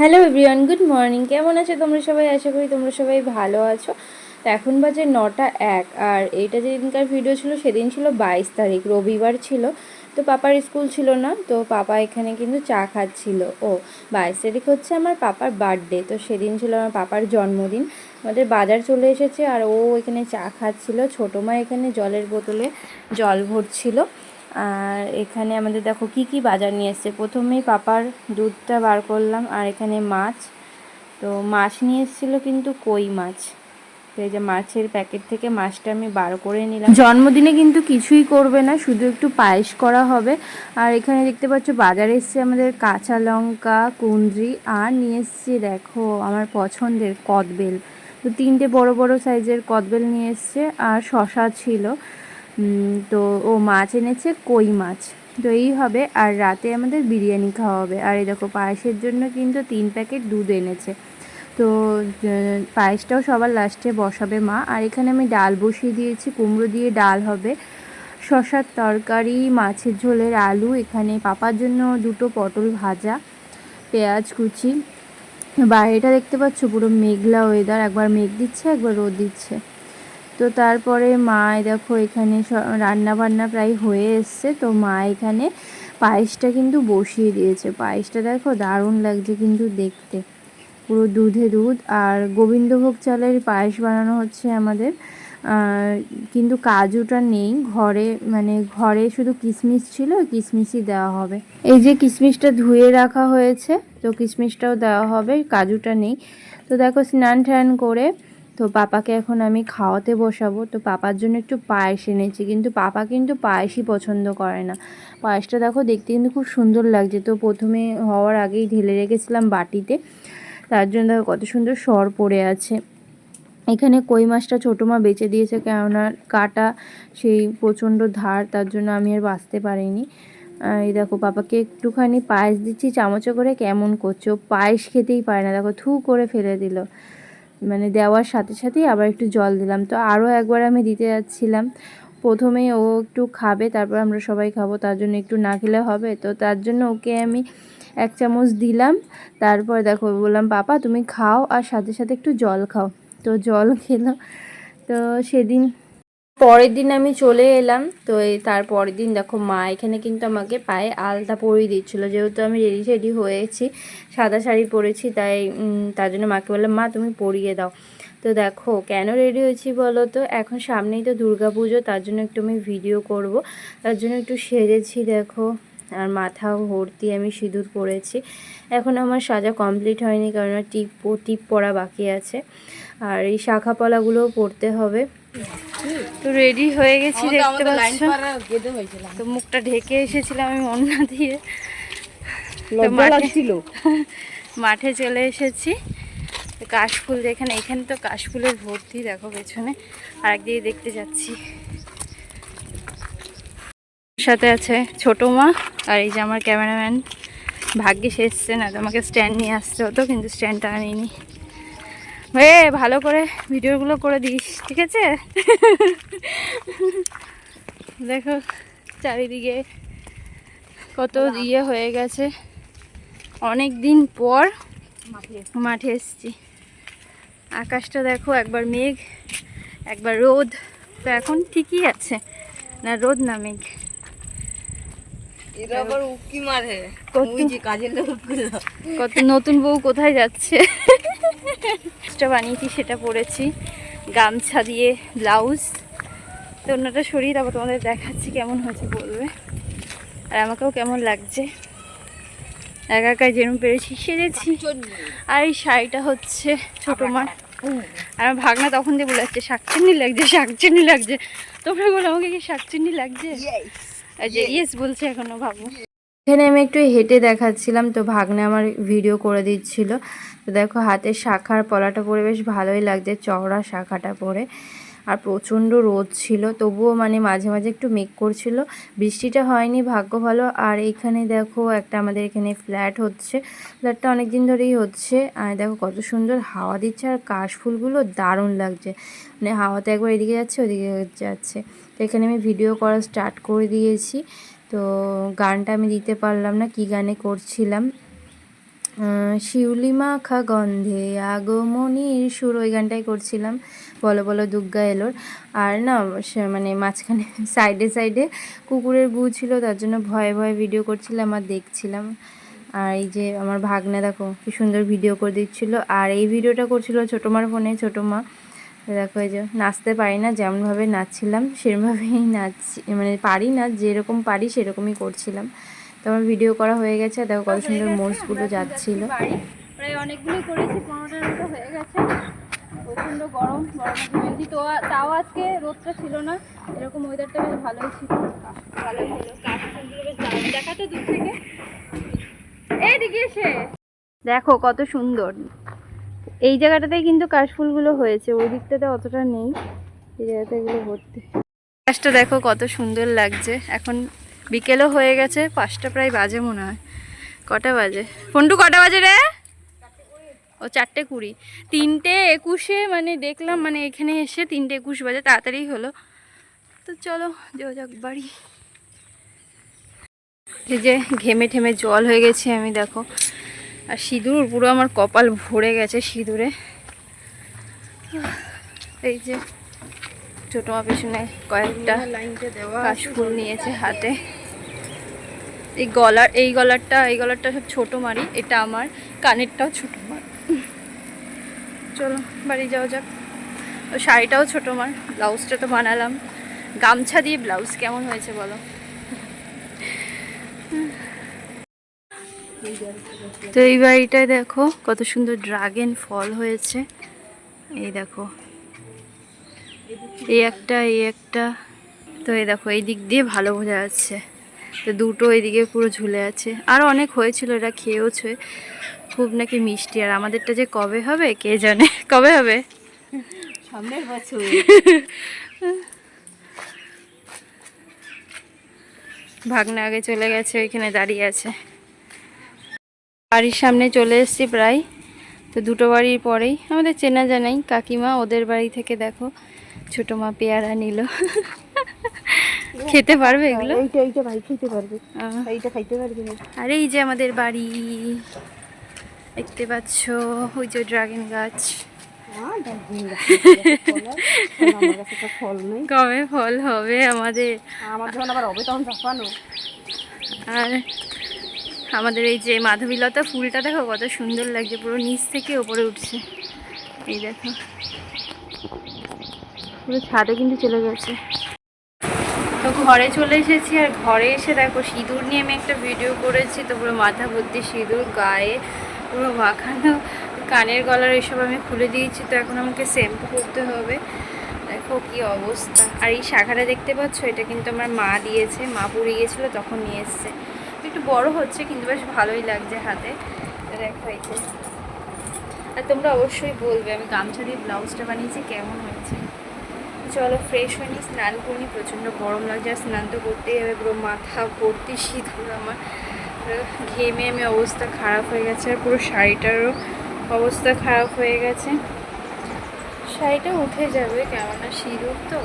Hello everyone, good morning. কেমন আছো তোমরা সবাই? আশা করি তোমরা সবাই ভালো আছো। তো এখন বাজে নটা এক, আর এইটা যেদিনকার ভিডিও ছিল সেদিন ছিল বাইশ তারিখ, রবিবার ছিল। তো পাপার স্কুল ছিল না, তো পাপা এখানে কিন্তু চা খাচ্ছিল। ও, বাইশ তারিখ হচ্ছে আমার পাপার বার্থডে তো সেদিন ছিল আমার পাপার জন্মদিন। আমাদের বাজার চলে এসেছে, আর ও এখানে চা খাচ্ছিল। ছোটো মা এখানে জলের বোতলে জল ভরছিল। আর এখানে আমাদের দেখো কি কি বাজার নিয়ে এসছে। প্রথমেই পাপার দুধটা বার করলাম আর এখানে মাছ। তো মাছ নিয়ে এসেছিল কিন্তু কই মাছ। তো এই যে মাছের প্যাকেট থেকে মাছটা আমি বার করে নিলাম। জন্মদিনে কিন্তু কিছুই করবে না, শুধু একটু পায়েস করা হবে। আর এখানে দেখতে পাচ্ছ বাজারে এসছে আমাদের কাঁচা লঙ্কা, কুঁদরি আর নিয়ে এসছি দেখো আমার পছন্দের কদবেল। তো তিনটে বড় বড় সাইজের কদবেল নিয়ে এসছে আর শশা ছিল। তো ও মাছ এনেছে, কই মাছ। তো এই হবে, আর রাতে আমাদের বিরিয়ানি খাওয়া হবে। আর এই দেখো, পায়েসের জন্য কিন্তু তিন প্যাকেট দুধ এনেছে। তো পায়েসটাও সবার লাস্টে বসাবে মা। আর এখানে আমি ডাল বসিয়ে দিয়েছি, কুমড়ো দিয়ে ডাল হবে। শশার তরকারি, মাছের ঝোলের আলু, এখানে পাপার জন্য দুটো পটল ভাজা, পেঁয়াজ কুচি। বাইরেটা দেখতে পাচ্ছ পুরো মেঘলা ওয়েদার একবার মেঘ দিচ্ছে, একবার রোদ দিচ্ছে। তো তারপরে মা দেখো এখানে রান্না বান্না প্রায় হয়ে এসছে। তো মা এখানে পায়েসটা কিন্তু বসিয়ে দিয়েছে। পায়েসটা দেখো দারুণ লাগছে কিন্তু দেখতে। পুরো দুধে দুধ। আর গোবিন্দভোগ চালের পায়েস বানানো হচ্ছে আমাদের। কিন্তু কাজুটা নেই। ঘরে মানে ঘরে শুধু কিশমিশ ছিল কিশমিশই দেওয়া হবে। এই যে কিশমিশটা ধুয়ে রাখা হয়েছে, তো কিশমিশটাও দেওয়া হবে, কাজুটা নেই। তো দেখো স্নান টান করে তো পাপাকে এখন আমি খাওয়াতে বসাবো। তো পাপার জন্য একটু পায়েস এনেছি, কিন্তু পাপা কিন্তু পায়েসই পছন্দ করে না। পায়েসটা দেখো দেখতে কিন্তু খুব সুন্দর লাগছে। তো প্রথমে হওয়ার আগেই ঢেলে রেখেছিলাম বাটিতে। তার জন্য দেখো কত সুন্দর সর পড়ে আছে। এখানে কই মাছটা ছোটো মা বেচে দিয়েছে, কেননা কাটা সেই প্রচণ্ড ধার, তার জন্য আমি আর বাঁচতে পারিনি। এই দেখো পাপাকে একটুখানি পায়েস দিচ্ছি, চামচে করে কেমন করছে। ও পায়েস খেতেই পারে না। দেখো থু করে ফেলে দিল। মানে দেওয়ার সাথে সাথেই আবার একটু জল দিলাম। তো আরও একবার আমি দিতে যাচ্ছিলাম। প্রথমেই ও একটু খাবে, তারপর আমরা সবাই খাব, তার জন্য একটু না খেলে হবে। তো তার জন্য ওকে আমি এক চামচ দিলাম। তারপর দেখো, বললাম, পাপা, তুমি খাও আর সাথে সাথে একটু জল খাও। তো জল খেলো তো সেদিন পরের দিন আমি চলে এলাম, তো তার পরের দিন দেখো মা এখানে কিন্তু আমাকে পায়ে আলতা পরিয়ে দিচ্ছিল। যেহেতু আমি রেডি রেডি হয়েছি, সাদা শাড়ি পরেছি, তাই তার জন্য মাকে বললাম, মা, তুমি পরিয়ে দাও। তো দেখো, কেন রেডি হয়েছি বলো তো? এখন সামনেই তো দুর্গা পুজো তার জন্য একটু আমি ভিডিও করব। তার জন্য একটু সেজেছি দেখো, আর মাথা ভর্তি আমি সিঁদুর পরেছি। এখন আমার সাজা কমপ্লিট হয়নি, কারণ টিপ টিপ পরা বাকি আছে। আর এই শাখা পলাগুলোও পরতে হবে। তো রেডি হয়ে গেছি দেখতে পাচ্ছ? তো মুখটা ঢেকে এসেছিলাম আমি অন্যা দিয়ে। তো মাঠে- মাঠে চলে এসেছি। কাশফুল যেখানে এখানে তো কাশফুলের ভর্তি দেখো পেছনে। আর একদিকে দেখতে যাচ্ছি। সাথে আছে ছোট মা আর এই যে আমার ক্যামেরাম্যান। ভাগ্যিস এসছে না তোমাকে স্ট্যান্ড নিয়ে আসতে হতো কিন্তু স্ট্যান্ডটা আনিনি। হয়ে ভালো করে ভিডিওগুলো করে দিস ঠিক আছে? দেখো চারিদিকে কত ইয়ে হয়ে গেছে। অনেক দিন পর মাঠে এসছি। আকাশটা দেখো একবার মেঘ একবার রোদ। তো এখন ঠিকই আছে না রোদ না মেঘ? কত নতুন বউ কোথায় যাচ্ছে? যেটা বানিয়েছি সেটা পরেছি। গামছা দিয়ে ব্লাউজ। তো অন্যটা শরীর তারপর তোমাদের দেখাচ্ছি কেমন হয়েছে বলবে। আর আমাকেও কেমন লাগছে। একা একাই যেরকম পেরেছি সেরেছি আর এই শাড়িটা হচ্ছে ছোটো মার। আর আমার ভাগনা তখন দিয়ে বলে যাচ্ছে শাকচুন্নি লাগছে শাকচুন্নি লাগছে। তোমরা বলো আমাকে কি শাকচুন্নি লাগছে? যে ইয়েস বলছে এখনও ভাবো। এখানে আমি একটু হেঁটে দেখাচ্ছিলাম, তো ভাগ্নে আমার ভিডিও করে দিচ্ছিল। তো দেখো, হাতের শাখার পলাটা পরে বেশ ভালোই লাগছে, চওড়া শাখাটা পরে। আর প্রচণ্ড রোদ ছিল, তবুও মানে মাঝে মাঝে একটু মেঘ করছিল। বৃষ্টিটা হয়নি, ভাগ্য ভালো। আর এইখানে দেখো, একটা আমাদের এখানে ফ্ল্যাট হচ্ছে। ফ্ল্যাটটা অনেক দিন ধরেই হচ্ছে। আর দেখো, কত সুন্দর হাওয়া দিচ্ছে, আর কাশফুলগুলো দারুণ লাগছে। মানে হাওয়াতে একবার এদিকে যাচ্ছে, ওদিকে যাচ্ছে। তো এখানে আমি ভিডিও করা স্টার্ট করে দিয়েছি। তো গানটা আমি দিতে পারলাম না, কি গানে করছিলাম? শিউলি মাখা গন্ধে আগমনির সুর, ওই গানটাই করছিলাম। বলো বলো দুর্গা এলোর। আর না মানে মাঝখানে সাইডে সাইডে কুকুরের গু ছিল, তার জন্য ভয়ে ভয়ে ভিডিও করছিলাম আর দেখছিলাম। আর এই যে আমার ভাগ্নে দেখো, কি সুন্দর ভিডিও করে দিচ্ছিল। আর এই ভিডিওটা করছিল ছোটো মার ফোনে ছোটো মা দেখো এই যে নাচতে পারি না যেমনভাবে নাচছিলাম সেরকমভাবেই নাচছি মানে পারি না যেরকম পারি সেরকমই করছিলাম। তো আমার ভিডিও করা হয়ে গেছে দেখো কত সুন্দর মোষগুলো যাচ্ছিল। প্রায় অনেকগুলো করেছি পনেরোটার মতো হয়ে গেছে। প্রচণ্ড গরম গরমের মেহেন্দি তো তাও আজকে রোদটা ছিল না এরকম ওয়েদারটা বেশ ভালোই ছিল। ভালো ছিল কাশফুলগুলো বেশ দেখাতো দূর থেকে। এইদিকে এসে। দেখো কত সুন্দর। এই জায়গাটাতেই কিন্তু কাশফুলগুলো হয়েছে, ওই দিকটাতে অতটা নেই। এই জায়গাতে এগুলো ভর্তি। গাছটা দেখো কত সুন্দর লাগছে। এখন বিকেলও হয়ে গেছে, পাঁচটা প্রায় বাজে মনে হয়। কটা বাজে? ফোনটু কটা বাজে রে? ও চারটে কুড়ি। তিনটে একুশে মানে দেখলাম মানে এখানে এসে তিনটে একুশ বাজে, তাড়াতাড়ি হলো। তো চলো যাও যাক বাড়ি। এই যে ঘেমে ঠেমে জল হয়ে গেছে, আমি দেখো। আর সিঁদুর পুরো আমার কপাল ভরে গেছে সিঁদুরে। এই যে ছোটো মা পেছনে কয়েকটা কাশফুল নিয়েছে হাতে। এই গলার এই গলারটা এই গলারটা সব ছোট মারি এটা আমার কানেরটাও ছোট মার। চলো বাড়ি যাওয়া যাক। ও শাড়িটাও ছোটো মার ব্লাউজটা তো বানালাম। গামছা দিয়ে ব্লাউজ কেমন হয়েছে বলো? তো এই বাড়িটায় দেখো কত সুন্দর ড্রাগন ফল হয়েছে। এই দেখো। এই একটা এই একটা। তো এই দেখো এই দিক দিয়ে ভালো বোঝা যাচ্ছে। তো দুটো এদিকে পুরো ঝুলে আছে। আরও অনেক হয়েছিল এরা খেয়েওছে। খুব নাকি মিষ্টি। আর আমাদেরটা যে কবে হবে কে জানে? কবে হবে? সামনের বছর। ভাগনা আগে চলে গেছে ওইখানে দাঁড়িয়ে আছে। বাড়ির সামনে চলে এসেছি প্রায়। তো দুটো বাড়ির পরেই। আমাদের চেনা জানাই কাকিমা ওদের বাড়ি থেকে দেখো ছোটো মা পেয়ারা নিল। খেতে পারবে এগুলো? এইটা এইটা ভাই খেতে পারবে। এইটা খাইতে পারবে আর এই যে আমাদের বাড়ি দেখতে পাচ্ছ ওই যে ড্রাগন গাছ। নেই। কবে ফল হবে আমাদের? আমার যখন আবার হবে তখন আর আমাদের এই যে মাধবীলতা ফুলটা দেখো কত সুন্দর লাগছে, পুরো নিচ থেকে ওপরে উঠছে। এই দেখো। পুরো ছাদে কিন্তু চলে গেছে। তো ঘরে চলে এসেছি আর ঘরে এসে দেখো সিঁদুর নিয়ে আমি একটা ভিডিও করেছি, তো পুরো মাথা ভর্তি সিঁদুর, গায়ে পুরো মাখানো, কানের গলার এসব আমি খুলে দিয়েছি, তো এখন আমাকে শ্যাম্পু করতে হবে। দেখো কি অবস্থা। আর এই শাখাটা দেখতে পাচ্ছ? এটা কিন্তু আমার মা দিয়েছে, মা পুড়ে গিয়েছিল, তখন নিয়ে এসছে। বড় হচ্ছে, কিন্তু বেশ ভালোই লাগছে হাতে। দেখো আর তোমরা অবশ্যই বলবে, আমি গামছা দিয়ে ব্লাউজটা বানিয়েছি, কেমন হয়েছে? চলো ফ্রেশ হয়ে নি স্নান করিনি প্রচণ্ড গরম লাগছে, আর স্নান তো করতেই হবে, পুরো মাথা ভর্তি সিঁদুর আমার। পুরো ঘেমে আমি অবস্থা খারাপ হয়ে গেছে, আর পুরো শাড়িটারও অবস্থা খারাপ হয়ে গেছে। শাড়িটা উঠে যাবে, কেননা সিঁদুর তো।